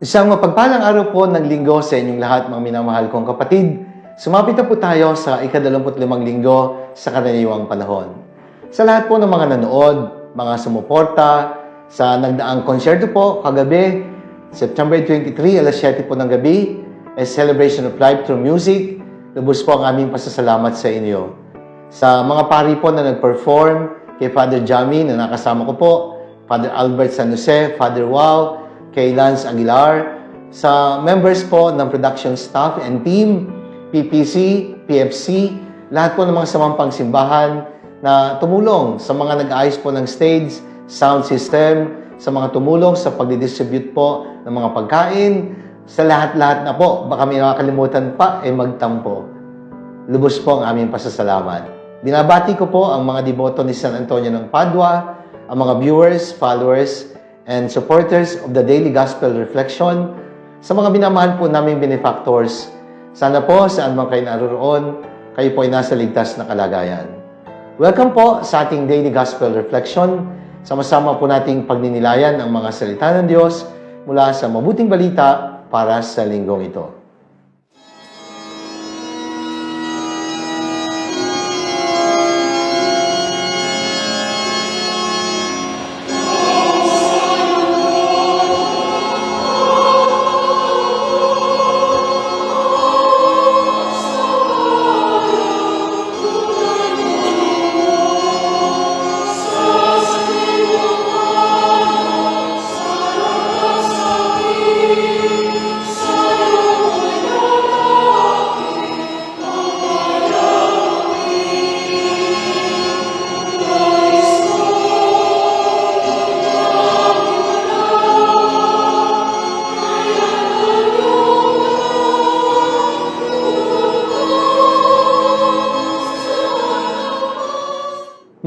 Isang mapagpalang araw po ng linggo sa inyong lahat, mga minamahal kong kapatid. Sumapit na po tayo sa ikadalamput limang linggo sa karaniwang panahon. Sa lahat po ng mga nanood, mga sumuporta, sa nagdaang konsyerto po kagabi, September 23, alas 7 po ng gabi, a celebration of life through music. Lubos po ang aming pasasalamat sa inyo. Sa mga pari po na nag-perform, kay Father Jami na nakasama ko po, Father Albert San Jose, Father Wow, kay Lance Aguilar, sa members po ng production staff and team, PPC, PFC, lahat po ng mga samampang simbahan na tumulong sa mga nag-aayos po ng stage, sound system, sa mga tumulong sa pagdidistribute po ng mga pagkain, sa lahat-lahat na po, baka may nakakalimutan pa, ay magtampo. Lubos po ang aming pasasalamat. Binabati ko po ang mga deboto ni San Antonio ng Padua, ang mga viewers, followers, and supporters of the Daily Gospel Reflection, sa mga binamahal po naming benefactors. Sana po saan man kayo naroon, kayo po ay nasa ligtas na kalagayan. Welcome po sa ating Daily Gospel Reflection. Sama-sama po nating pagninilayan ang mga salita ng Diyos mula sa mabuting balita para sa linggong ito.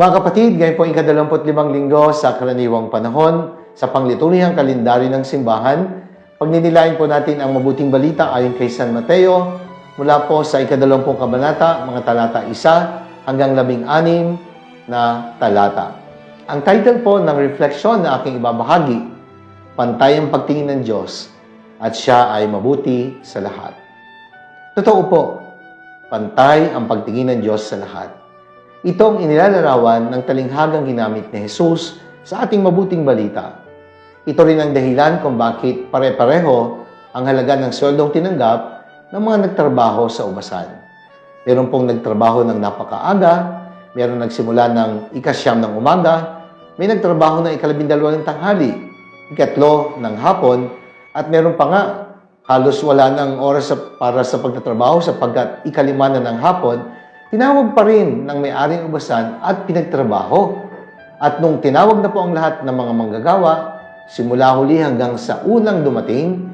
Mga kapatid, ngayon po limang linggo sa karaniwang panahon sa pangliturihang kalendaryo ng simbahan. Pagninilayan po natin ang mabuting balita ayon kay San Mateo mula po sa ikadalampung kabanata, mga talata isa hanggang labing anim na talata. Ang title po ng refleksyon na aking ibabahagi, Pantay ang pagtingin ng Diyos at siya ay mabuti sa lahat. Totoo po, pantay ang pagtingin ng Diyos sa lahat. Ito ang inilalarawan ng talinghagang ginamit ni Jesus sa ating mabuting balita. Ito rin ang dahilan kung bakit pare-pareho ang halaga ng sweldong tinanggap ng mga nagtrabaho sa umasan. Meron pong nagtrabaho ng napakaaga, meron nagsimula ng ikasyam ng umaga, may nagtrabaho ng ikalabindalwa ng tanghali, ikatlo ng hapon, at meron pa nga halos wala ng oras para sa pagtatrabaho sapagkat ikalima na ng hapon, tinawag pa rin ng may-aring ubasan at pinagtrabaho. At nung tinawag na po ang lahat ng mga manggagawa, simula huli hanggang sa unang dumating,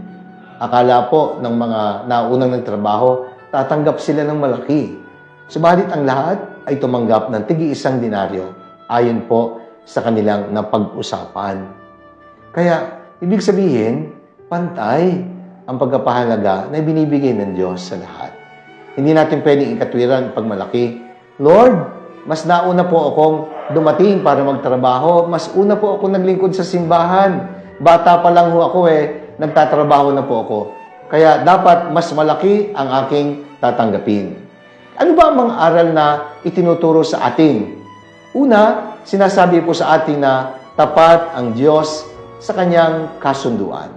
akala po ng mga naunang nagtrabaho, tatanggap sila ng malaki. Subalit ang lahat ay tumanggap ng tigi isang dinaryo ayon po sa kanilang napag-usapan. Kaya, ibig sabihin, pantay ang pagkapahalaga na binibigay ng Diyos sa lahat. Hindi natin pwedeng ikatwiran pag malaki. Lord, mas nauna po akong dumating para magtrabaho. Mas una po ako naglingkod sa simbahan. Bata pa lang ho ako eh, nagtatrabaho na po ako. Kaya dapat mas malaki ang aking tatanggapin. Ano ba ang mga aral na itinuturo sa atin? Una, sinasabi po sa atin na tapat ang Diyos sa kanyang kasunduan.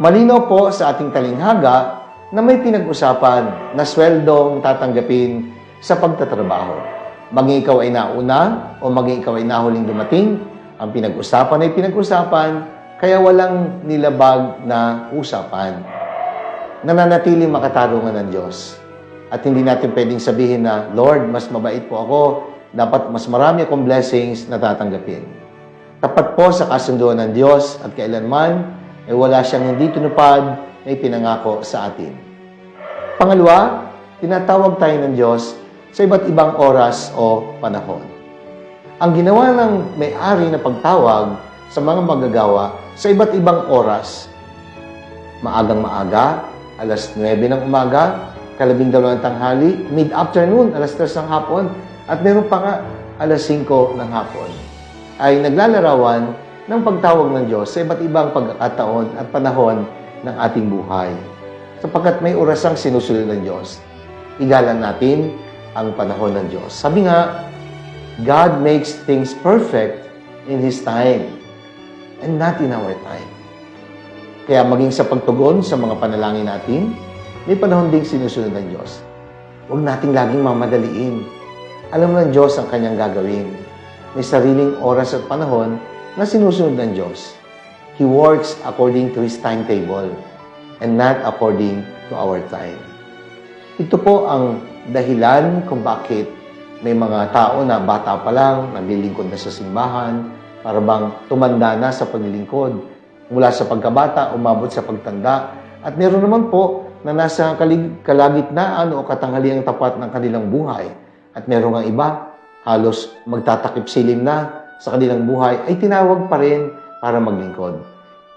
Malinaw po sa ating talinghaga na may pinag-usapan na sweldong tatanggapin sa pagtatrabaho. Maging ikaw ay nauna o maging ikaw ay nahuling dumating, ang pinag-usapan ay pinag-usapan, kaya walang nilabag na usapan. Nananatiling makatarungan ng Diyos. At hindi natin pwedeng sabihin na, Lord, mas mabait po ako, dapat mas marami akong blessings na tatanggapin. Tapat po sa kasunduan ng Diyos at kailanman ay wala siyang hindi tinupad na ipinangako sa atin. Pangalawa, tinatawag tayo ng Diyos sa iba't ibang oras o panahon. Ang ginawa ng may-ari na pagtawag sa mga magagawa sa iba't ibang oras, maagang maaga, alas 9 ng umaga, kalabing dalawang tanghali, mid-afternoon, alas 3 ng hapon, at meron pa nga alas 5 ng hapon, ay naglalarawan ng pagtawag ng Diyos sa iba't ibang pagkakataon at panahon ng ating buhay. Sapagkat may orasang sinusunod ng Diyos. Igalang natin ang panahon ng Diyos. Sabi nga, God makes things perfect in His time and not in our time. Kaya maging sa pagtugon sa mga panalangin natin, may panahon ding sinusunod ng Diyos. Huwag nating laging mamadaliin. Alam ng Diyos ang kanyang gagawin. May sariling oras at panahon na sinusunod ng Diyos. He works according to His timetable and not according to our time. Ito po ang dahilan kung bakit may mga tao na bata pa lang, naglilingkod na sa simbahan, para bang tumanda na sa paglilingkod. Mula sa pagkabata, umabot sa pagtanda. At meron naman po na nasa kalagitnaan o katanghaliang tapat ng kanilang buhay. At meron ang iba, halos magtatakip silim na sa kanilang buhay, ay tinawag pa rin para maglingkod.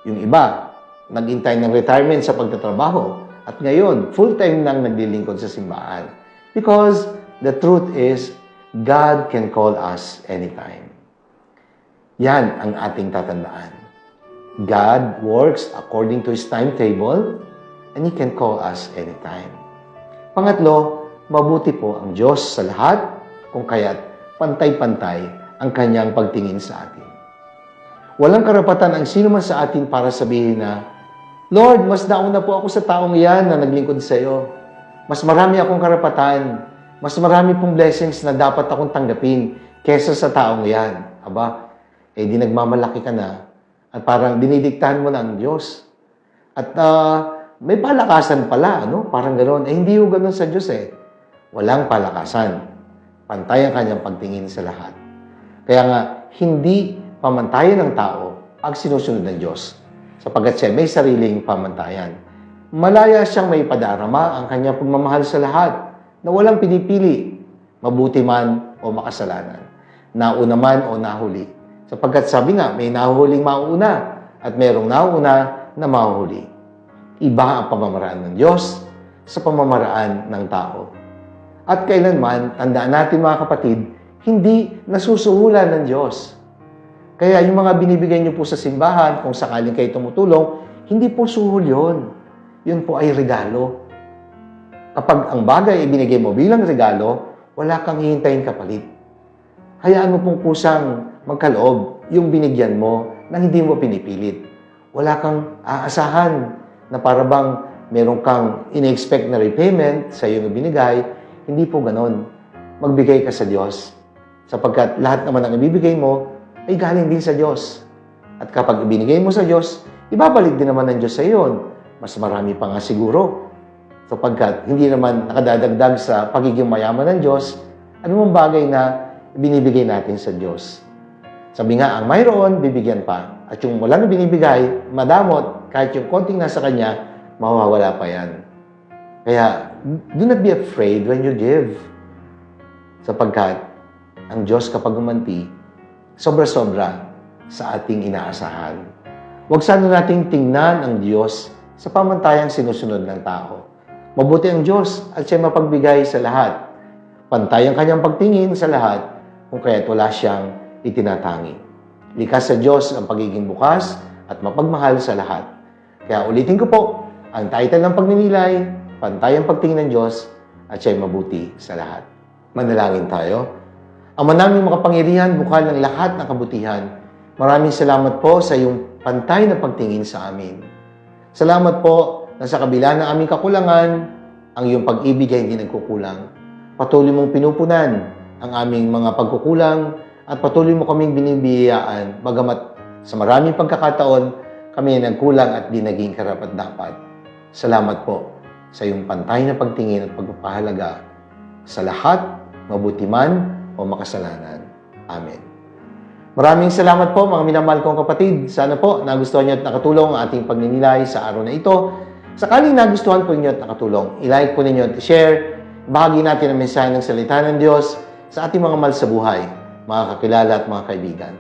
Yung iba, naghintay ng retirement sa pagtatrabaho. At ngayon, full-time nang naglilingkod sa simbahan. Because the truth is, God can call us anytime. Yan ang ating tatandaan. God works according to His timetable and He can call us anytime. Pangatlo, mabuti po ang Diyos sa lahat kung kaya't pantay-pantay ang kanyang pagtingin sa atin. Walang karapatan ang sino man sa atin para sabihin na, Lord, mas nauna po ako sa taong yan na naglingkod sa iyo. Mas marami akong karapatan. Mas marami pong blessings na dapat akong tanggapin kesa sa taong yan. Aba, eh di nagmamalaki ka na at parang dinidiktahan mo na ang Diyos. At ah, may palakasan pala, ano? Parang gano'n. Eh, hindi yung gano'n sa Diyos eh. Walang palakasan. Pantay ang kanyang pagtingin sa lahat. Kaya nga, hindi pamantayan ng tao ang sinusunod ng Diyos sapagkat siya may sariling pamantayan. Malaya siyang may padarama ang kanyang pagmamahal sa lahat na walang pinipili, mabuti man o makasalanan, nauna man o nahuli. Sapagkat sabi nga, may nahuhuling mauuna at merong nauna na mahuhuli. Iba ang pamamaraan ng Diyos sa pamamaraan ng tao. At kailanman, tandaan natin mga kapatid, hindi nasusuhulan ng Diyos. Kaya yung mga binibigay niyo po sa simbahan, kung sakaling kayo tumutulong, hindi po suhol yun. Yun po ay regalo. Kapag ang bagay ay binigay mo bilang regalo, wala kang hihintayin kapalit. Hayaan mo pong kusang magkaloob yung binigyan mo na hindi mo pinipilit. Wala kang aasahan na para bang meron kang in-expect na repayment sa iyong binigay. Hindi po ganon. Magbigay ka sa Diyos. Sapagkat lahat naman ang ibibigay mo ay galing din sa Diyos. At kapag ibinigay mo sa Diyos, ibabalik din naman ng Diyos sa iyo. Mas marami pa nga siguro. Sapagkat hindi naman nakadadagdag sa pagiging mayaman ng Diyos, anumang bagay na binibigay natin sa Diyos. Sabi nga, ang mayroon, bibigyan pa. At yung wala na binibigay, madamot, kahit yung konting nasa kanya, mawawala pa yan. Kaya, do not be afraid when you give. Sapagkat, ang Diyos kapag umanti, sobra-sobra sa ating inaasahan. Huwag sana nating tingnan ang Diyos sa pamantayang sinusunod ng tao. Mabuti ang Diyos at siya mapagbigay sa lahat. Pantay ang kanyang pagtingin sa lahat kung kaya't wala siyang itinatangi. Likas sa Diyos ang pagiging bukas at mapagmahal sa lahat. Kaya ulitin ko po, ang title ng pagninilay, pantay ang pagtingin ng Diyos at siya'y mabuti sa lahat. Manalangin tayo. Ama naming makapangyarihan, bukal ng lahat ng kabutihan, maraming salamat po sa iyong pantay na pagtingin sa amin. Salamat po na sa kabila ng aming kakulangan, ang iyong pag-ibig ay hindi nagkukulang. Patuloy mong pinupunan ang aming mga pagkukulang at patuloy mo kaming binibiyayaan bagamat sa maraming pagkakataon kami ay nagkulang at di naging karapat dapat. Salamat po sa iyong pantay na pagtingin at pagpapahalaga sa lahat, mabuti man o makasalanan. Amen. Maraming salamat po mga minamahal kong kapatid. Sana po nagustuhan niyo at nakatulong ang ating pagninilay sa araw na ito. Sakaling nagustuhan po ninyo at nakatulong, ilike po ninyo at share. Bahagi natin ang mensahe ng salita ng Diyos sa ating mga mahal sa buhay, mga kakilala at mga kaibigan.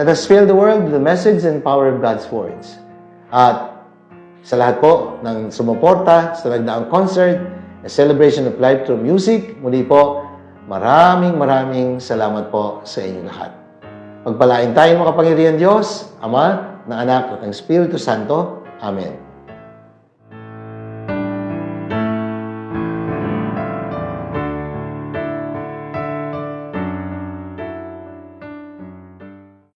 Let us fill the world with the message and power of God's words. At sa lahat po ng sumuporta sa nagdaang concert, a celebration of life through music, muli po, maraming maraming salamat po sa inyong lahat. Pagpalain tayo makapangyarihan Diyos, Ama, ng Anak at ng Espiritu Santo. Amen.